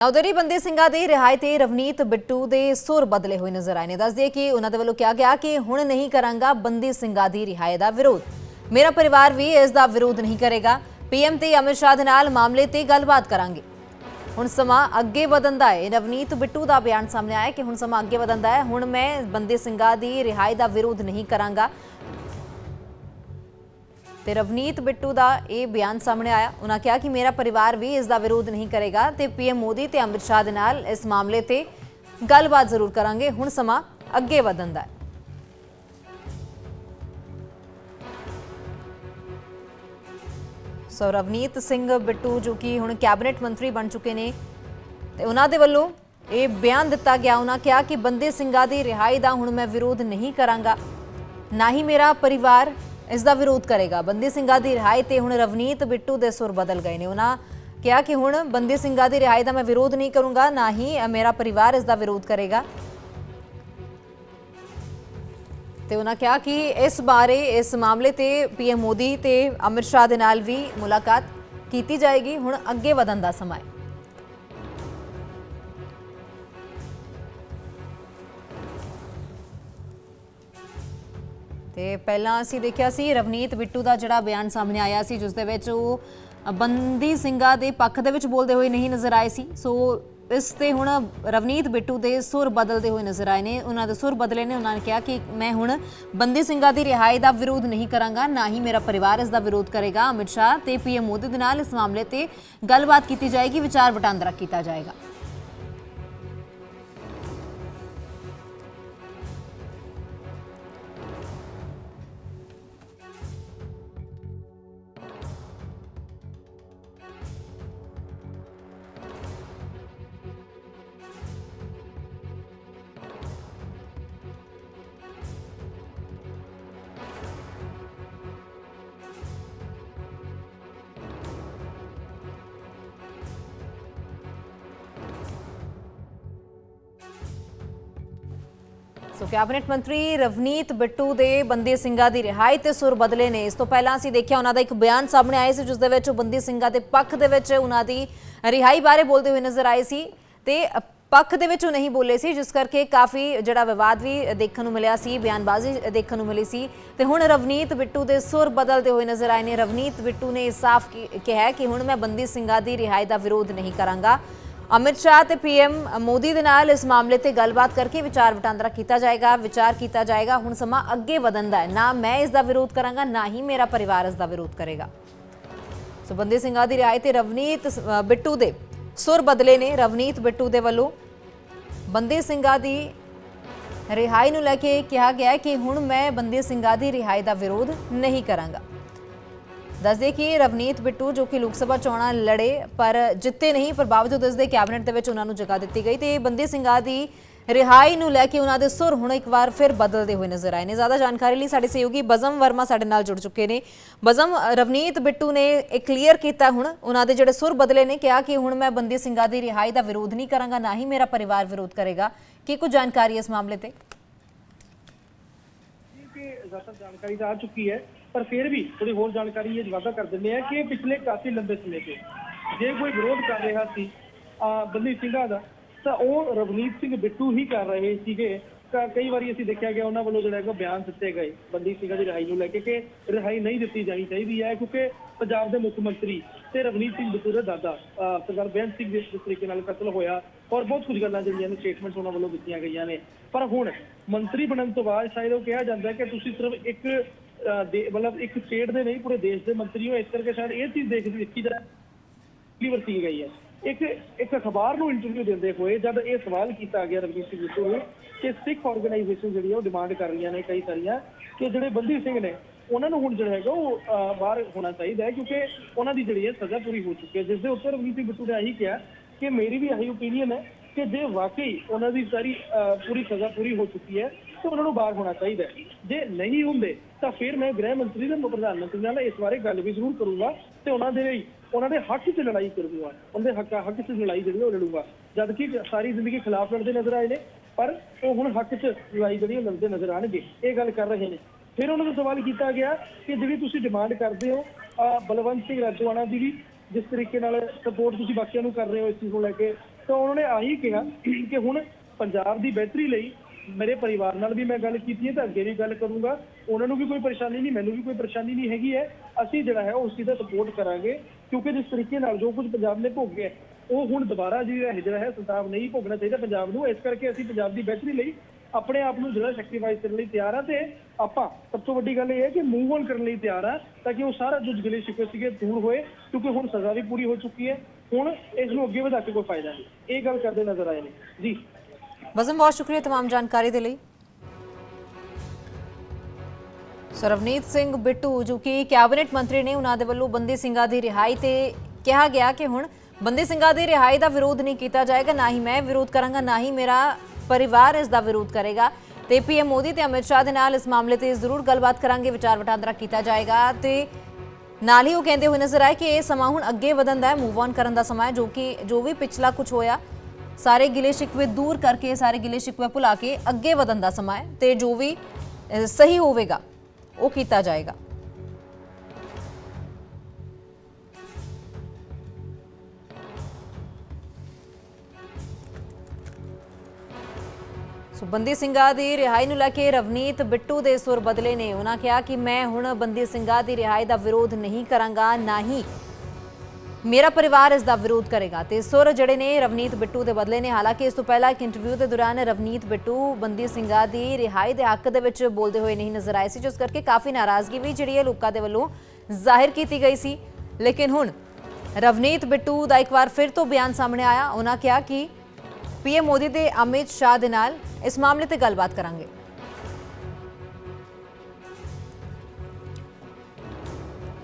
ਉਧਰੀ ਬੰਦੀ ਸਿੰਘਾਂ ਦੀ ਰਿਹਾਈ ਤੇ ਰਵਨੀਤ ਬਿੱਟੂ ਦੇ ਸੁਰ ਬਦਲੇ ਹੋਏ ਨਜ਼ਰ ਆਏ ਨੇ। ਦੱਸਦੇ ਕਿ ਉਹਨਾਂ ਦੇ ਵੱਲੋਂ ਕਿਹਾ ਗਿਆ ਕਿ ਹੁਣ ਨਹੀਂ ਕਰਾਂਗਾ ਬੰਦੀ ਸਿੰਘਾਂ ਦੀ ਰਿਹਾਈ ਦਾ ਵਿਰੋਧ। ਮੇਰਾ ਪਰਿਵਾਰ ਵੀ ਇਸ ਦਾ ਵਿਰੋਧ ਨਹੀਂ ਕਰੇਗਾ। ਪੀਐਮ ਤੇ ਅਮਿਤ ਸ਼ਾਹ ਦੇ ਨਾਲ ਮਾਮਲੇ ਤੇ ਗੱਲਬਾਤ ਕਰਾਂਗੇ। ਹੁਣ ਸਮਾਂ ਅੱਗੇ ਵਧਣ ਦਾ ਹੈ। ਰਵਨੀਤ ਬਿੱਟੂ ਦਾ ਬਿਆਨ ਸਾਹਮਣੇ ਆਇਆ ਕਿ ਹੁਣ ਸਮਾਂ ਅੱਗੇ ਵਧਣ ਦਾ ਹੈ। ਹੁਣ ਮੈਂ ਬੰਦੀ ਸਿੰਘਾਂ ਦੀ ਰਿਹਾਈ ਦਾ ਵਿਰੋਧ ਨਹੀਂ ਕਰਾਂਗਾ। ਤੇ ਰਵਨੀਤ ਬਿੱਟੂ ਦਾ ਇਹ ਬਿਆਨ ਸਾਹਮਣੇ ਆਇਆ। ਉਹਨਾਂ ਕਿਹਾ ਕਿ ਮੇਰਾ ਪਰਿਵਾਰ ਵੀ ਇਸ ਦਾ ਵਿਰੋਧ ਨਹੀਂ ਕਰੇਗਾ ਤੇ ਪੀਐਮ ਮੋਦੀ ਤੇ ਅਮਿਤ ਸ਼ਾਹ ਦੇ ਨਾਲ ਇਸ ਮਾਮਲੇ ਤੇ ਗੱਲਬਾਤ ਜ਼ਰੂਰ ਕਰਾਂਗੇ। ਹੁਣ ਸਮਾਂ ਅੱਗੇ ਵਧਣ ਦਾ ਹੈ। ਸੋ ਰਵਨੀਤ ਸਿੰਘ ਬਿੱਟੂ, ਜੋ ਕਿ ਹੁਣ ਕੈਬਨਿਟ ਮੰਤਰੀ ਬਣ ਚੁੱਕੇ ਨੇ, ਤੇ ਉਹਨਾਂ ਦੇ ਵੱਲੋਂ ਇਹ ਬਿਆਨ ਦਿੱਤਾ ਗਿਆ। ਉਹਨਾਂ ਕਿਹਾ ਕਿ ਬੰਦੇ ਸਿੰਘਾਂ ਦੀ ਰਿਹਾਈ ਦਾ ਹੁਣ ਮੈਂ ਵਿਰੋਧ ਨਹੀਂ ਕਰਾਂਗਾ। ਨਾ ਹੀ ਮੇਰਾ ਪਰਿਵਾਰ ਇਸ ਦਾ ਵਿਰੋਧ ਕਰੇਗਾ। ਬੰਦੀ ਸਿੰਘਾਂ ਦੀ ਰਿਹਾਈ ਤੇ ਹੁਣ ਰਵਨੀਤ ਬਿੱਟੂ ਦੇ ਸੁਰ ਬਦਲ ਗਏ ਨੇ। ਉਹਨਾਂ ਕਿਹਾ ਕਿ ਹੁਣ ਬੰਦੀ ਸਿੰਘਾਂ ਦੀ ਰਿਹਾਈ ਦਾ ਮੈਂ ਵਿਰੋਧ ਨਹੀਂ ਕਰੂੰਗਾ, ਨਾ ਹੀ ਮੇਰਾ ਪਰਿਵਾਰ ਇਸ ਦਾ ਵਿਰੋਧ ਕਰੇਗਾ। ਤੇ ਉਹਨਾਂ ਕਿਹਾ ਕਿ ਇਸ ਬਾਰੇ, ਇਸ ਮਾਮਲੇ ਤੇ ਪੀਐਮ ਮੋਦੀ ਤੇ ਅਮਿਤ ਸ਼ਾਹ ਦੇ ਨਾਲ ਵੀ ਮੁਲਾਕਾਤ ਕੀਤੀ ਜਾਏਗੀ। ਹੁਣ ਅੱਗੇ ਵਧਣ ਦਾ ਸਮਾਂ ਹੈ। ਤੇ ਪਹਿਲਾਂ ਅਸੀਂ ਦੇਖਿਆ ਸੀ ਰਵਨੀਤ ਬਿੱਟੂ ਦਾ ਜਿਹੜਾ ਬਿਆਨ ਸਾਹਮਣੇ ਆਇਆ ਸੀ, ਜਿਸ ਦੇ ਵਿੱਚ ਉਹ ਬੰਦੀ ਸਿੰਘਾਂ ਦੇ ਪੱਖ ਦੇ ਵਿੱਚ ਬੋਲਦੇ ਹੋਏ ਨਹੀਂ ਨਜ਼ਰ ਆਏ ਸੀ। ਸੋ ਇਸ ਤੇ ਹੁਣ ਰਵਨੀਤ ਬਿੱਟੂ ਦੇ ਸੁਰ ਬਦਲਦੇ ਹੋਏ ਨਜ਼ਰ ਆਏ ਨੇ। ਉਹਨਾਂ ਦੇ ਸੁਰ ਬਦਲੇ ਨੇ, ਉਹਨਾਂ ਨੇ ਕਿਹਾ ਕਿ ਮੈਂ ਹੁਣ ਬੰਦੀ ਸਿੰਘਾਂ ਦੀ ਰਿਹਾਈ ਦਾ ਵਿਰੋਧ ਨਹੀਂ ਕਰਾਂਗਾ, ਨਾ ਹੀ ਮੇਰਾ ਪਰਿਵਾਰ ਇਸ ਦਾ ਵਿਰੋਧ ਕਰੇਗਾ। ਅਮਿਤ ਸ਼ਾਹ ਤੇ ਪੀਐਮ ਮੋਦੀ ਦੇ ਨਾਲ ਇਸ ਮਾਮਲੇ ਤੇ ਗੱਲਬਾਤ ਕੀਤੀ ਜਾਏਗੀ, ਵਿਚਾਰ ਵਟਾਂਦਰਾ ਕੀਤਾ ਜਾਏਗਾ। ਸੋ ਕੈਬਨਿਟ ਮੰਤਰੀ ਰਵਨੀਤ ਬਿੱਟੂ ਦੇ ਬੰਦੀ ਸਿੰਘਾਂ ਦੀ ਰਿਹਾਈ ਤੇ ਸੁਰ ਬਦਲੇ ਨੇ। ਇਸ ਤੋਂ ਪਹਿਲਾਂ ਅਸੀਂ ਦੇਖਿਆ, ਉਹਨਾਂ ਦਾ ਇੱਕ ਬਿਆਨ ਸਾਹਮਣੇ ਆਇਆ ਸੀ ਜਿਸ ਦੇ ਵਿੱਚ ਉਹ ਬੰਦੀ ਸਿੰਘਾਂ ਦੇ ਪੱਖ ਦੇ ਵਿੱਚ ਉਹਨਾਂ ਦੀ ਰਿਹਾਈ ਬਾਰੇ ਬੋਲਦੇ ਹੋਏ ਨਜ਼ਰ ਆਏ ਸੀ ਤੇ ਪੱਖ ਦੇ ਵਿੱਚ ਉਹ ਨਹੀਂ ਬੋਲੇ ਸੀ, ਜਿਸ ਕਰਕੇ ਕਾਫੀ ਜਿਹੜਾ ਵਿਵਾਦ ਵੀ ਦੇਖਣ ਨੂੰ ਮਿਲਿਆ ਸੀ, ਬਿਆਨਬਾਜ਼ੀ ਦੇਖਣ ਨੂੰ ਮਿਲੀ ਸੀ। ਤੇ ਹੁਣ ਰਵਨੀਤ ਬਿੱਟੂ ਦੇ ਸੁਰ ਬਦਲਦੇ ਹੋਏ ਨਜ਼ਰ ਆਏ ਨੇ। ਰਵਨੀਤ ਬਿੱਟੂ ਨੇ ਸਾਫ਼ ਕਿਹਾ ਕਿ ਹੁਣ ਮੈਂ ਬੰਦੀ ਸਿੰਘਾਂ ਦੀ ਰਿਹਾਈ ਦਾ ਵਿਰੋਧ ਨਹੀਂ ਕਰਾਂਗਾ। ਅਮਿਤ ਸ਼ਾਹ ਤੇ ਪੀਐਮ ਮੋਦੀ ਦੇ ਨਾਲ ਇਸ ਮਾਮਲੇ ਤੇ ਗੱਲਬਾਤ ਕਰਕੇ ਵਿਚਾਰ ਵਟਾਂਦਰਾ ਕੀਤਾ ਜਾਏਗਾ, ਵਿਚਾਰ ਕੀਤਾ ਜਾਏਗਾ। ਹੁਣ ਸਮਾਂ ਅੱਗੇ ਵਧਣ ਦਾ ਹੈ। ਨਾ ਮੈਂ ਇਸ ਦਾ ਵਿਰੋਧ ਕਰਾਂਗਾ, ਨਾ ਹੀ ਮੇਰਾ ਪਰਿਵਾਰ ਇਸ ਦਾ ਵਿਰੋਧ ਕਰੇਗਾ। ਸੋ ਬੰਦੇ ਸਿੰਘਾਂ ਦੀ ਰਿਆਇਤ ਤੇ ਰਵਨੀਤ ਸ- ਬਿੱਟੂ ਦੇ ਸੁਰ ਬਦਲੇ ਨੇ ਰਵਨੀਤ ਬਿੱਟੂ ਦੇ ਵੱਲੋਂ। ਬੰਦੀ ਸਿੰਘਾਂ ਦੀ ਰਿਹਾਈ ਨੂੰ ਲੈ ਕੇ ਕਿਹਾ ਗਿਆ ਕਿ ਹੁਣ ਮੈਂ ਬੰਦੀ ਸਿੰਘਾਂ ਦੀ ਰਿਹਾਈ ਦਾ ਵਿਰੋਧ ਨਹੀਂ ਕਰਾਂਗਾ। ਦੱਸਦੇ ਕਿ ਰਵਨੀਤ ਬਿੱਟੂ, ਜੋ ਕਿ ਲੋਕ ਸਭਾ ਚੋਣਾਂ ਲੜੇ, ਪਰ ਜਿੱਤੇ ਨਹੀਂ, ਪਰ ਬਾਵਜੂਦ ਇਸ ਦੇ ਕੈਬਨਿਟ ਦੇ ਵਿੱਚ ਉਹਨਾਂ ਨੂੰ ਜਗ੍ਹਾ ਦਿੱਤੀ ਗਈ ਤੇ ਬੰਦੀ ਸਿੰਘਾਂ ਦੀ ਰਿਹਾਈ ਨੂੰ ਲੈ ਕੇ ਉਹਨਾਂ ਦੇ ਸੁਰ ਹੁਣ ਇੱਕ ਵਾਰ ਫਿਰ ਬਦਲਦੇ ਹੋਏ ਨਜ਼ਰ ਆਏ ਨੇ। ਜ਼ਿਆਦਾ ਜਾਣਕਾਰੀ ਲਈ ਸਾਡੇ ਸਹਿਯੋਗੀ ਬਜ਼ਮ ਵਰਮਾ ਸਾਡੇ ਨਾਲ ਜੁੜ ਚੁੱਕੇ ਨੇ। ਬਜ਼ਮ ਰਵਨੀਤ ਬਿੱਟੂ ਨੇ ਇਹ ਕਲੀਅਰ ਕੀਤਾ ਹੁਣ, ਉਹਨਾਂ ਦੇ ਜਿਹੜੇ ਸੁਰ ਬਦਲੇ ਨੇ, ਕਿਹਾ ਕਿ ਹੁਣ ਮੈਂ ਬੰਦੀ ਸਿੰਘਾਂ ਦੀ ਰਿਹਾਈ ਦਾ ਵਿਰੋਧ ਨਹੀਂ ਕਰਾਂਗਾ, ਨਾ ਹੀ ਮੇਰਾ ਪਰਿਵਾਰ ਵਿਰੋਧ ਕਰੇਗਾ। ਕੀ ਕੁਝ ਜਾਣਕਾਰੀ ਇਸ ਮਾਮਲੇ ਤੇ? ਕਿ ਜ਼ਿਆਦਾ ਜਾਣਕਾਰੀ ਤਾਂ ਆ ਚੁੱਕੀ ਹੈ। ਪਰ ਫਿਰ ਵੀ ਥੋੜੀ ਹੋਰ ਜਾਣਕਾਰੀ ਇਹ ਵਾਅਦਾ ਕਰ ਦਿੰਦੇ ਆ ਕਿ ਪਿਛਲੇ ਕਾਫੀ ਲੰਬੇ ਸਮੇਂ ਤੋਂ ਜੇ ਕੋਈ ਵਿਰੋਧ ਕਰ ਰਿਹਾ ਸੀ ਬੰਦੀ ਸਿੰਘਾਂ ਦਾ, ਤਾਂ ਉਹ ਰਵਨੀਤ ਸਿੰਘ ਬਿੱਟੂ ਹੀ ਕਰ ਰਹੇ ਸੀਗੇ। ਕਈ ਵਾਰੀ ਅਸੀਂ ਦੇਖਿਆ ਗਿਆ ਉਹਨਾਂ ਵੱਲੋਂ ਜਿਹੜਾ ਹੈਗਾ ਬਿਆਨ ਦਿੱਤੇ ਗਏ। ਬੰਦੀ ਸਿੰਘਾਂ ਦੀ ਰਿਹਾਈ ਨੂੰ ਲੈ ਕੇ ਕਿ ਰਿਹਾਈ ਨਹੀਂ ਦਿੱਤੀ ਜਾਣੀ ਚਾਹੀਦੀ ਹੈ, ਕਿਉਂਕਿ ਪੰਜਾਬ ਦੇ ਮੁੱਖ ਮੰਤਰੀ ਤੇ ਰਵਨੀਤ ਸਿੰਘ ਬਿੱਟੂ ਦੇ ਦਾਦਾ ਸਰਦਾਰ ਬੇਅੰਤ ਸਿੰਘ ਜਿਸ ਤਰੀਕੇ ਨਾਲ ਕਤਲ ਹੋਇਆ ਔਰ ਬਹੁਤ ਕੁਝ ਗੱਲਾਂ ਜਿਹੜੀਆਂ ਨੇ ਸਟੇਟਮੈਂਟਸ ਉਹਨਾਂ ਵੱਲੋਂ ਦਿੱਤੀਆਂ ਗਈਆਂ ਨੇ। ਪਰ ਹੁਣ ਮੰਤਰੀ ਬਣਨ ਤੋਂ ਬਾਅਦ ਸ਼ਾਇਦ ਉਹ ਕਿਹਾ ਜਾਂਦਾ ਕਿ ਤੁਸੀਂ ਸਿਰਫ ਇੱਕ ਦੇ- ਮਤਲਬ ਇੱਕ ਸਟੇਟ ਦੇ ਨਹੀਂ ਪੂਰੇ ਦੇਸ਼ ਦੇ ਮੰਤਰੀ ਹੋ ਇਸ ਕਰਕੇ ਸ਼ਾਇਦ ਇਹ ਚੀਜ਼ ਦੇਖਦੀ ਦੇਖੀ ਜਾ ਕੀ ਵਰਤੀ ਗਈ ਹੈ। ਇੱਕ ਇੱਕ ਅਖਬਾਰ ਨੂੰ ਇੰਟਰਵਿਊ ਦਿੰਦੇ ਹੋਏ ਜਦ ਇਹ ਸਵਾਲ ਕੀਤਾ ਗਿਆ ਰਵਨੀਤ ਸਿੰਘ ਬਿੱਟੂ ਨੂੰ ਕਿ ਸਿੱਖ ਆਰਗੇਨਾਈਜੇਸ਼ਨ ਜਿਹੜੀ ਹੈ ਉਹ ਡਿਮਾਂਡ ਕਰ ਰਹੀਆਂ ਨੇ ਕਈ ਸਾਰੀਆਂ ਕਿ ਜਿਹੜੇ ਬੰਦੀ ਸਿੰਘ ਨੇ ਉਹਨਾਂ ਨੂੰ ਹੁਣ ਜਿਹੜਾ ਹੈਗਾ ਉਹ ਬਾਹਰ ਹੋਣਾ ਚਾਹੀਦਾ ਹੈ ਕਿਉਂਕਿ ਉਹਨਾਂ ਦੀ ਜਿਹੜੀ ਹੈ ਸਜ਼ਾ ਪੂਰੀ ਹੋ ਚੁੱਕੀ ਹੈ। ਜਿਸ ਦੇ ਉੱਤੇ ਰਵਨੀਤ ਸਿੰਘ ਬਿੱਟੂ ਨੇ ਇਹੀ ਕਿਹਾ ਕਿ ਮੇਰੀ ਵੀ ਇਹੀ ਓਪੀਨੀਅਨ ਹੈ ਕਿ ਜੇ ਵਾਕਈ ਉਹਨਾਂ ਦੀ ਸਾਰੀ ਅਹ, ਪੂਰੀ ਸਜ਼ਾ ਪੂਰੀ ਹੋ ਚੁੱਕੀ ਹੈ ਤੇ ਉਹਨਾਂ ਨੂੰ ਬਾਹਰ ਹੋਣਾ ਚਾਹੀਦਾ ਹੈ। ਜੇ ਨਹੀਂ ਹੁੰਦੇ, ਤਾਂ ਫਿਰ ਮੈਂ ਗ੍ਰਹਿ ਮੰਤਰੀ ਤੇ ਪ੍ਰਧਾਨ ਮੰਤਰੀ ਨਾਲ ਇਸ ਬਾਰੇ ਗੱਲ ਵੀ ਜ਼ਰੂਰ ਕਰੂੰਗਾ ਤੇ ਉਹਨਾਂ ਦੇ ਲਈ ਉਹਨਾਂ ਦੇ ਹੱਕ 'ਚ ਲੜਾਈ ਕਰੂੰਗਾ। ਉਹਨਾਂ ਦੇ ਹੱਕ ਹੱਕ 'ਚ ਲੜਾਈ ਜਿਹੜੀ ਉਹ ਲੜੂੰਗਾ। ਜਦ ਕਿ ਸਾਰੀ ਜ਼ਿੰਦਗੀ ਖਿਲਾਫ ਲੜਦੇ ਨਜ਼ਰ ਆਏ ਨੇ, ਪਰ ਉਹ ਹੁਣ ਹੱਕ 'ਚ ਲੜਾਈ ਜਿਹੜੀ ਉਹ ਲੜਦੇ ਨਜ਼ਰ ਆਣਗੇ। ਇਹ ਗੱਲ ਕਰ ਰਹੇ ਨੇ। ਫਿਰ ਉਹਨਾਂ ਨੂੰ ਸਵਾਲ ਕੀਤਾ ਗਿਆ ਕਿ ਜਿਹੜੀ ਤੁਸੀਂ ਡਿਮਾਂਡ ਕਰਦੇ ਹੋ ਬਲਵੰਤ ਸਿੰਘ ਰਾਜੋਆਣਾ ਦੀ ਵੀ ਜਿਸ ਤਰੀਕੇ ਨਾਲ ਸਪੋਰਟ ਤੁਸੀਂ ਬਾਕੀਆਂ ਨੂੰ ਕਰ ਰਹੇ ਹੋ ਇਸ ਚੀਜ਼ ਨੂੰ ਲੈ ਕੇ, ਤਾਂ ਉਹਨਾਂ ਨੇ ਆਹੀ ਕਿਹਾ ਕਿ ਹੁਣ ਪੰਜਾਬ ਦੀ ਬਿਹਤਰੀ ਲਈ ਮੇਰੇ ਪਰਿਵਾਰ ਨਾਲ ਵੀ ਮੈਂ ਗੱਲ ਕੀਤੀ ਹੈ, ਤਾਂ ਅੱਗੇ ਵੀ ਗੱਲ ਕਰੂੰਗਾ। ਉਹਨਾਂ ਨੂੰ ਵੀ ਕੋਈ ਪਰੇਸ਼ਾਨੀ ਨਹੀਂ, ਮੈਨੂੰ ਵੀ ਕੋਈ ਪਰੇਸ਼ਾਨੀ ਨਹੀਂ ਹੈਗੀ ਹੈ। ਅਸੀਂ ਜਿਹੜਾ ਹੈ, ਉਸ ਚੀਜ਼ ਦਾ ਸਪੋਰਟ ਕਰਾਂਗੇ, ਕਿਉਂਕਿ ਜਿਸ ਤਰੀਕੇ ਨਾਲ ਜੋ ਕੁਝ ਪੰਜਾਬ ਨੇ ਭੋਗਿਆ ਉਹ ਹੁਣ ਦੁਬਾਰਾ ਜਿਹੜਾ ਹੈ ਸੰਤਾਪ ਨਹੀਂ ਭੋਗਣਾ ਚਾਹੀਦਾ ਪੰਜਾਬ ਨੂੰ। ਇਸ ਕਰਕੇ ਅਸੀਂ ਪੰਜਾਬ ਦੀ ਬਿਹਤਰੀ ਲਈ ਆਪਣੇ ਆਪ ਨੂੰ ਜਿਹੜਾ ਸੈਕਰੀਫਾਈਸ ਕਰਨ ਲਈ ਤਿਆਰ ਆ ਤੇ ਆਪਾਂ ਸਭ ਤੋਂ ਵੱਡੀ ਗੱਲ ਇਹ ਹੈ ਕਿ ਮੂਵ ਔਨ ਕਰਨ ਲਈ ਤਿਆਰ ਆ ਤਾਂ ਕਿ ਉਹ ਸਾਰਾ ਜੋ ਗਿਲੇ ਸ਼ਿਕਵੇ ਸੀਗੇ, ਦੂਰ ਹੋਏ, ਕਿਉਂਕਿ ਹੁਣ ਸਜ਼ਾ ਵੀ ਪੂਰੀ ਹੋ ਚੁੱਕੀ ਹੈ। ਹੁਣ ਇਸ ਨੂੰ ਅੱਗੇ ਵਧਾ ਕੇ ਕੋਈ ਫਾਇਦਾ ਨਹੀਂ। ਇਹ ਗੱਲ ਕਰਦੇ ਨਜ਼ਰ ਆਏ ਨੇ। ਜੀ। ਵਜ਼ਨ ਬਹੁਤ ਸ਼ੁਕਰੀਆ तमाम ਜਾਣਕਾਰੀ ਦੇ ਲਈ ਸਰਵਨੀਤ ਸਿੰਘ ਬਿੱਟੂ ਜੋ ਕਿ ਕੈਬਨਿਟ ਮੰਤਰੀ ਨੇ ਉਹਨਾਂ ਦੇ ਵੱਲੋਂ ਬੰਦੀ ਸਿੰਘਾਂ ਦੀ ਰਿਹਾਈ ਤੇ ਕਿਹਾ ਗਿਆ ਕਿ ਹੁਣ ਬੰਦੀ ਸਿੰਘਾਂ ਦੀ ਰਿਹਾਈ ਦਾ ਵਿਰੋਧ ਨਹੀਂ ਕੀਤਾ ਜਾਏਗਾ ਨਾ ਹੀ ਮੈਂ ਵਿਰੋਧ ਕਰਾਂਗਾ ਨਾ ਹੀ ਮੇਰਾ ਪਰਿਵਾਰ ਇਸ ਦਾ ਵਿਰੋਧ ਕਰੇਗਾ ਤੇ ਪੀਐਮ ਮੋਦੀ ਤੇ ਅਮਿਤ ਸ਼ਾਹ ਦੇ ਨਾਲ ਇਸ ਮਾਮਲੇ ਤੇ ਜ਼ਰੂਰ ਗੱਲਬਾਤ ਕਰਾਂਗੇ ਵਿਚਾਰ ਵਟਾਂਦਰਾ ਕੀਤਾ ਜਾਏਗਾ ਤੇ ਨਾਲ ਹੀ ਉਹ ਕਹਿੰਦੇ ਹੋਏ ਨਜ਼ਰ ਆਏ ਕਿ ਇਹ ਸਮਾਂ ਹੁਣ ਅੱਗੇ ਵਧਣ ਦਾ ਹੈ ਮੂਵ ਔਨ ਕਰਨ ਦਾ ਸਮਾਂ ਹੈ ਜੋ ਕਿ ਜੋ ਵੀ ਪਿਛਲਾ ਕੁਝ ਹੋਇਆ ਸਾਰੇ ਗਿਲੇ ਸ਼ਿਕਵੇ ਦੂਰ ਕਰਕੇ, ਸਾਰੇ ਗਿਲੇ ਸ਼ਿਕਵੇ ਭੁਲਾ ਕੇ ਅੱਗੇ ਵਧਣ ਦਾ ਸਮਾਂ ਹੈ ਤੇ ਜੋ ਵੀ ਸਹੀ ਹੋਵੇਗਾ, ਉਹ ਕੀਤਾ ਜਾਏਗਾ। ਸੋ ਬੰਦੀ ਸਿੰਘਾਂ ਦੀ ਰਿਹਾਈ ਨੂੰ ਲੈ ਕੇ ਰਵਨੀਤ ਬਿੱਟੂ ਦੇ ਸੁਰ ਬਦਲੇ ਨੇ। ਉਹਨਾਂ ਕਿਹਾ ਕਿ ਮੈਂ ਹੁਣ ਬੰਦੀ ਸਿੰਘਾਂ ਦੀ ਰਿਹਾਈ ਦਾ ਵਿਰੋਧ ਨਹੀਂ ਕਰਾਂਗਾ, ਨਾ ਹੀ ਮੇਰਾ ਪਰਿਵਾਰ ਇਸ ਦਾ ਵਿਰੋਧ ਕਰੇਗਾ ਤੇ ਸੁਰ ਜਿਹੜੇ ਨੇ ਰਵਨੀਤ ਬਿੱਟੂ ਦੇ ਬਦਲੇ ਨੇ, ਹਾਲਾਂਕਿ ਇਸ ਤੋਂ ਪਹਿਲਾਂ ਇੱਕ ਇੰਟਰਵਿਊ ਦੇ ਦੌਰਾਨ ਰਵਨੀਤ ਬਿੱਟੂ ਬੰਦੀ ਸਿੰਘਾਂ ਦੀ ਰਿਹਾਈ ਦੇ ਹੱਕ ਦੇ ਵਿੱਚ ਬੋਲਦੇ ਹੋਏ ਨਹੀਂ ਨਜ਼ਰ ਆਏ ਸੀ, ਜਿਸ ਕਰਕੇ ਕਾਫੀ ਨਾਰਾਜ਼ਗੀ ਵੀ ਜਿਹੜੀ ਹੈ ਲੋਕਾਂ ਦੇ ਵੱਲੋਂ ਜ਼ਾਹਿਰ ਕੀਤੀ ਗਈ ਸੀ। ਲੇਕਿਨ ਹੁਣ ਰਵਨੀਤ ਬਿੱਟੂ ਦਾ ਇੱਕ ਵਾਰ ਫਿਰ ਤੋਂ ਬਿਆਨ ਸਾਹਮਣੇ ਆਇਆ। ਉਹਨਾਂ ਕਿਹਾ ਕਿ ਪੀਐਮ ਮੋਦੀ ਤੇ ਅਮਿਤ ਸ਼ਾਹ ਦੇ ਨਾਲ ਇਸ ਮਾਮਲੇ ਤੇ ਗੱਲਬਾਤ ਕਰਾਂਗੇ।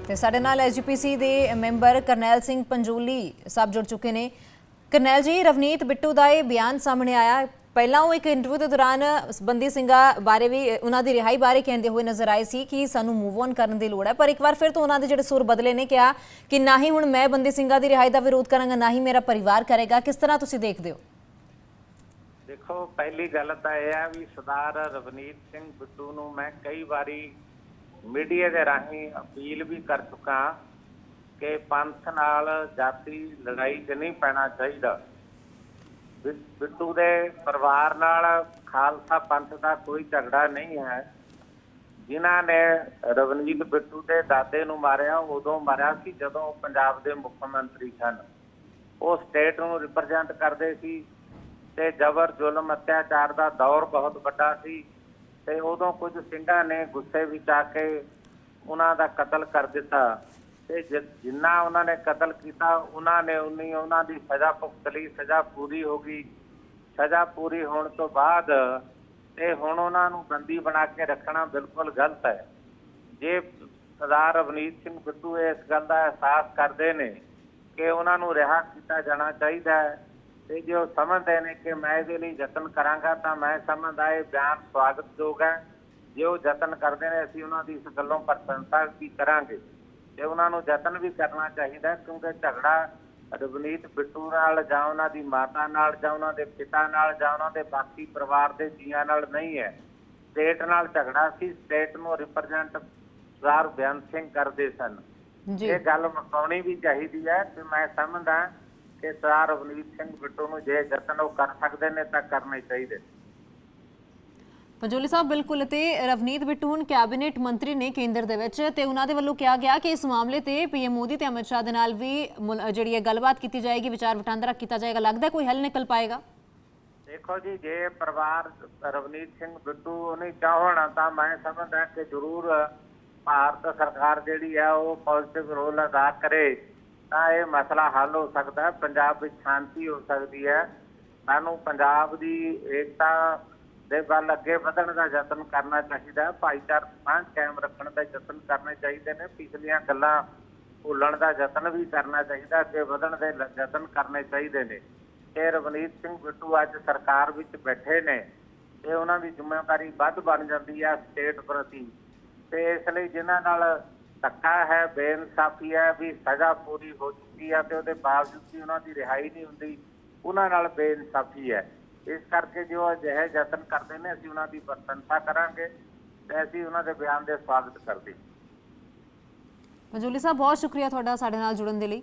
ਤੇ ਸਾਡੇ ਨਾਲ ਐਸਜੀਪੀਸੀ ਦੇ ਮੈਂਬਰ ਕਰਨੈਲ ਸਿੰਘ ਪੰਜੂਲੀ ਸਾਹਿਬ ਜੁੜ ਚੁੱਕੇ ਨੇ। ਕਰਨੈਲ ਜੀ, ਰਵਨੀਤ ਬਿੱਟੂ ਦਾ ਇਹ ਬਿਆਨ ਸਾਹਮਣੇ ਆਇਆ। ਪਹਿਲਾਂ ਉਹ ਇੱਕ ਇੰਟਰਵਿਊ ਦੇ ਦੌਰਾਨ ਬੰਦੀ ਸਿੰਘਾਂ ਬਾਰੇ ਵੀ, ਉਹਨਾਂ ਦੀ ਰਿਹਾਈ ਬਾਰੇ ਕਹਿੰਦੇ ਹੋਏ ਨਜ਼ਰ ਆਏ ਸੀ ਕਿ ਸਾਨੂੰ ਮੂਵ ਔਨ ਕਰਨ ਦੀ ਲੋੜ ਹੈ। ਪਰ ਇੱਕ ਵਾਰ ਫਿਰ ਤੋਂ ਉਹਨਾਂ ਦੇ ਜਿਹੜੇ ਸੁਰ ਬਦਲੇ ਨੇ ਕਿਹਾ ਕਿ ਨਾ ਹੀ ਹੁਣ ਮੈਂ ਬੰਦੀ ਸਿੰਘਾਂ ਦੀ ਰਿਹਾਈ ਦਾ ਵਿਰੋਧ ਕਰਾਂਗਾ, ਨਾ ਹੀ ਮੇਰਾ ਪਰਿਵਾਰ ਕਰੇਗਾ। ਕਿਸ ਤਰ੍ਹਾਂ ਤੁਸੀਂ ਦੇਖਦੇ ਹੋ? ਦੇਖੋ, ਪਹਿਲੀ ਗੱਲ ਤਾਂ ਇਹ ਹੈ ਵੀ ਸਰਦਾਰ ਰਵਨੀਤ ਸਿੰਘ ਬਿੱਟੂ ਨੂੰ ਮੈਂ ਕਈ ਵਾਰੀ ਮੀਡੀਆ ਦੇ ਰਾਹੀਂ ਅਪੀਲ ਵੀ ਕਰ ਚੁੱਕਾ ਕਿ ਪੰਥ ਨਾਲ ਜਾਤੀ ਲੜਾਈ 'ਚ ਨਹੀਂ ਪੈਣਾ ਚਾਹੀਦਾ। ਬਿੱਟੂ ਦੇ ਪਰਿਵਾਰ ਨਾਲ ਖਾਲਸਾ ਪੰਥ ਦਾ ਕੋਈ ਝਗੜਾ ਨਹੀਂ ਹੈ। ਜਿਨ੍ਹਾਂ ਨੇ ਰਵਨੀਤ ਬਿੱਟੂ ਦੇ ਦਾਦੇ ਨੂੰ ਮਾਰਿਆ, ਉਦੋਂ ਮਾਰਿਆ ਸੀ ਜਦੋਂ ਪੰਜਾਬ ਦੇ ਮੁੱਖ ਮੰਤਰੀ ਸਨ। ਉਹ ਸਟੇਟ ਨੂੰ ਰਿਪਰੈਜ਼ੈਂਟ ਕਰਦੇ ਸੀ ਤੇ ਜ਼ਬਰ ਜ਼ੁਲਮ ਅਤਿਆਚਾਰ ਦਾ ਦੌਰ ਬਹੁਤ ਵੱਡਾ ਸੀ। ਤੇ ਉਦੋਂ ਕੁਝ ਸਿੰਘਾਂ ਨੇ ਗੁੱਸੇ ਵਿੱਚ ਆ ਕੇ ਉਹਨਾਂ ਦਾ ਕਤਲ ਕਰ ਦਿੱਤਾ। ਤੇ ਜਿੰਨਾ ਉਹਨਾਂ ਨੇ ਕਤਲ ਕੀਤਾ, ਉਹਨਾਂ ਨੇ ਉਨੀ ਉਹਨਾਂ ਦੀ ਸਜ਼ਾ ਭੁਗਤ ਲਈ, ਸਜ਼ਾ ਪੂਰੀ ਹੋ ਗਈ। ਸਜ਼ਾ ਪੂਰੀ ਹੋਣ ਤੋਂ ਬਾਅਦ ਤੇ ਹੁਣ ਉਹਨਾਂ ਨੂੰ ਬੰਦੀ ਬਣਾ ਕੇ ਰੱਖਣਾ ਬਿਲਕੁਲ ਗਲਤ ਹੈ। ਜੇ ਸਰਦਾਰ ਰਵਨੀਤ ਸਿੰਘ ਬਿੱਟੂ ਇਸ ਗੱਲ ਦਾ ਅਹਿਸਾਸ ਕਰਦੇ ਨੇ ਕਿ ਉਹਨਾਂ ਨੂੰ ਰਿਹਾ ਕੀਤਾ ਜਾਣਾ ਚਾਹੀਦਾ ਹੈ ਤੇ ਜੇ ਸਮਝਦੇ ਨੇ ਕਿ ਮੈਂ ਇਹਦੇ ਲਈ ਯਤਨ ਕਰਾਂਗਾ ਤਾਂ ਮੈਂ ਸਮਝਦਾ ਇਹ ਬਿਆਨ ਸਵਾਗਤਯੋਗ ਹੈ। ਜੇ ਯਤਨ ਕਰਦੇ ਨੇ ਅਸੀਂ ਉਹਨਾਂ ਦੀ ਇਸ ਗੱਲੋਂ ਪ੍ਰਸ਼ੰਸਾ ਵੀ ਕਰਾਂਗੇ। ਤੇ ਉਹਨਾਂ ਨੂੰ ਯਤਨ ਵੀ ਕਰਨਾ ਚਾਹੀਦਾ ਕਿਉਂਕਿ ਝਗੜਾ ਰਵਨੀਤ ਬਿੱਟੂ ਨਾਲ ਜਾਂ ਉਹਨਾਂ ਦੀ ਮਾਤਾ ਨਾਲ ਜਾਂ ਉਹਨਾਂ ਦੇ ਪਿਤਾ ਨਾਲ ਜਾਂ ਉਹਨਾਂ ਦੇ ਬਾਕੀ ਪਰਿਵਾਰ ਦੇ ਜੀਆਂ ਨਾਲ ਨਹੀਂ ਹੈ। ਸਟੇਟ ਨਾਲ ਝਗੜਾ ਸੀ ਸਟੇਟ ਨੂੰ ਰਿਪਰੈਜ਼ੈਂਟ ਸਰਦਾਰ ਬਿਆਨ ਸਿੰਘ ਕਰਦੇ ਸਨ। ਇਹ ਗੱਲ ਮਕਾਉਣੀ ਵੀ ਚਾਹੀਦੀ ਹੈ ਤੇ ਮੈਂ ਸਮਝਦਾ ਕਿ ਸਰਦਾਰ ਰਵਨੀਤ ਸਿੰਘ ਬਿੱਟੂ ਨੂੰ ਜੇ ਯਤਨ ਉਹ ਕਰ ਸਕਦੇ ਨੇ ਤਾਂ ਕਰਨੇ ਚਾਹੀਦੇ। ਪੰਜੋਲੀ ਸਾਹਿਬ ਬਿਲਕੁਲ ਤੇ ਰਵਨੀਤ ਬਿੱਟੂ ਹੁਣ ਕੈਬਨਿਟ ਮੰਤਰੀ ਨੇ ਕੇਂਦਰ ਦੇ ਵਿੱਚ ਤੇ ਉਹਨਾਂ ਦੇ ਵੱਲੋਂ ਕਿਹਾ ਗਿਆ ਕਿ ਇਸ ਮਾਮਲੇ ਤੇ ਪੀਐਮ ਮੋਦੀ ਤੇ ਅਮਿਤ ਸ਼ਾਹ ਦੇ ਨਾਲ ਵੀ ਮੁਲ- ਜਿਹੜੀ ਗੱਲਬਾਤ ਕੀਤੀ ਜਾਏਗੀ ਵਿਚਾਰ ਵਟਾਂਦਰਾ ਕੀਤਾ ਜਾਏਗਾ। ਲੱਗਦਾ ਕੋਈ ਹੱਲ ਨਿਕਲ ਪਾਏਗਾ? ਦੇਖੋ ਜੀ ਜੇ ਪਰਿਵਾਰ ਰਵਨੀਤ ਸਿੰਘ ਬਿੱਟੂ ਨਹੀਂ ਚਾਹਣ ਤਾਂ ਮੈਂ ਸਮਝਦਾ ਕਿ ਜ਼ਰੂਰ ਭਾਰਤ ਸਰਕਾਰ ਜਿਹੜੀ ਹੈ ਉਹ ਪੋਜ਼ਿਟਿਵ ਰੋਲ ਅਦਾ ਕਰੇ। ਤਾਂ ਇਹ ਮਸਲਾ ਹੱਲ ਹੋ ਸਕਦਾ ਹੈ, ਪੰਜਾਬ ਵਿੱਚ ਸ਼ਾਂਤੀ ਹੋ ਸਕਦੀ ਹੈ। ਸਾਨੂੰ ਪੰਜਾਬ ਦੀ ਏਕਤਾ ਦੇ ਵੱਲ ਅੱਗੇ ਵਧਣ ਦਾ ਯਤਨ ਕਰਨਾ ਚਾਹੀਦਾ ਹੈ। ਭਾਈਚਾਰਕ ਕਾਇਮ ਰੱਖਣ ਦਾ ਯਤਨ ਕਰਨੇ ਚਾਹੀਦੇ ਨੇ। ਪਿਛਲੀਆਂ ਗੱਲਾਂ ਭੁੱਲਣ ਦਾ ਯਤਨ ਵੀ ਕਰਨਾ ਚਾਹੀਦਾ, ਅੱਗੇ ਵਧਣ ਦੇ ਯਤਨ ਕਰਨੇ ਚਾਹੀਦੇ ਨੇ। ਤੇ ਰਵਨੀਤ ਸਿੰਘ ਬਿੱਟੂ ਅੱਜ ਸਰਕਾਰ ਵਿੱਚ ਬੈਠੇ ਨੇ। ਤੇ ਉਹਨਾਂ ਦੀ ਜ਼ਿੰਮੇਵਾਰੀ ਵੱਧ ਬਣ ਜਾਂਦੀ ਹੈ ਸਟੇਟ ਪ੍ਰਤੀ। ਤੇ ਇਸ ਲਈ ਜਿਨ੍ਹਾਂ ਨਾਲ ਧੱਕਾ ਹੈ, ਬੇਇਨਸਾਫੀ ਹੈ, ਵੀ ਸਜ਼ਾ ਪੂਰੀ ਹੋ ਚੁੱਕੀ ਹੈ ਤੇ ਉਹਦੇ ਬਾਵਜੂਦ ਵੀ ਉਹਨਾਂ ਦੀ ਰਿਹਾਈ ਨਹੀਂ ਹੁੰਦੀ, ਉਹਨਾਂ ਨਾਲ ਬੇਇਨਸਾਫੀ ਹੈ। ਇਸ ਕਰਕੇ ਜੋ ਅਜਿਹੇ ਯਤਨ ਕਰਦੇ ਨੇ, ਅਸੀਂ ਉਹਨਾਂ ਦੀ ਪ੍ਰਸ਼ੰਸਾ ਕਰਾਂਗੇ ਤੇ ਅਸੀਂ ਉਹਨਾਂ ਦੇ ਬਿਆਨ ਦੇ ਸਵਾਗਤ ਕਰਦੇ ਹਾਂ। ਸਾਹਿਬ, ਬਹੁਤ ਸ਼ੁਕਰੀਆ ਤੁਹਾਡਾ ਸਾਡੇ ਨਾਲ ਜੁੜਨ ਦੇ ਲਈ।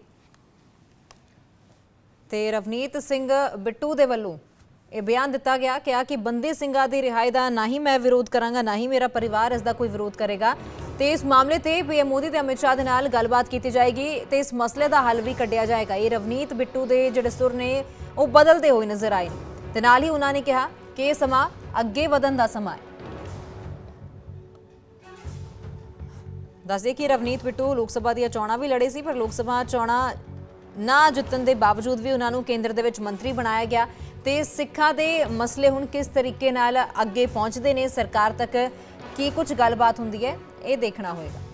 ਤੇ ਰਵਨੀਤ ਸਿੰਘ ਬਿੱਟੂ ਦੇ ਵੱਲੋਂ ਇਹ ਬਿਆਨ ਦਿੱਤਾ ਗਿਆ, ਕਿਹਾ ਕਿ ਬੰਦੀ ਸਿੰਘਾਂ ਦੀ ਰਿਹਾਈ ਦਾ ਨਾ ਹੀ ਮੈਂ ਵਿਰੋਧ ਕਰਾਂਗਾ, ਨਾ ਹੀ ਮੇਰਾ ਪਰਿਵਾਰ ਇਸ ਦਾ ਕੋਈ ਵਿਰੋਧ ਕਰੇਗਾ। ਤੇ ਇਸ ਮਾਮਲੇ ਤੇ ਪੀਐਮ ਮੋਦੀ ਤੇ ਅਮਿਤ ਸ਼ਾਹ ਦੇ ਨਾਲ ਗੱਲਬਾਤ ਕੀਤੀ ਜਾਏਗੀ ਤੇ ਇਸ ਮਸਲੇ ਦਾ ਹੱਲ ਵੀ ਕੱਢਿਆ ਜਾਏਗਾ। ਇਹ ਰਵਨੀਤ ਬਿੱਟੂ ਦੇ ਜਿਹੜੇ ਸੁਰ ਨੇ, ਉਹ ਬਦਲਦੇ ਹੋਏ ਨਜ਼ਰ ਆਏ ਨੇ। ਤੇ ਨਾਲ ਹੀ ਉਹਨਾਂ ਨੇ ਕਿਹਾ ਕਿ ਇਹ ਸਮਾਂ ਅੱਗੇ ਵਧਣ ਦਾ ਸਮਾਂ ਹੈ। ਦੱਸਦੇ ਕਿ ਰਵਨੀਤ ਬਿੱਟੂ ਲੋਕ ਸਭਾ ਦੀਆਂ ਚੋਣਾਂ ਵੀ ਲੜੇ ਸੀ, ਪਰ ਲੋਕ ਸਭਾ ਚੋਣਾਂ ਨਾ ਜਿੱਤਣ ਦੇ ਬਾਵਜੂਦ ਵੀ ਉਹਨਾਂ ਨੂੰ ਕੇਂਦਰ ਦੇ ਵਿੱਚ ਮੰਤਰੀ ਬਣਾਇਆ ਗਿਆ। ਤੇ ਸਿੱਖਾਂ ਦੇ ਮਸਲੇ ਹੁਣ ਕਿਸ ਤਰੀਕੇ ਨਾਲ ਅੱਗੇ ਪਹੁੰਚਦੇ ਨੇ, ਸਰਕਾਰ ਤੱਕ ਕੀ ਕੁਝ ਗੱਲਬਾਤ ਹੁੰਦੀ ਹੈ? ਇਹ ਦੇਖਣਾ ਹੋਏਗਾ।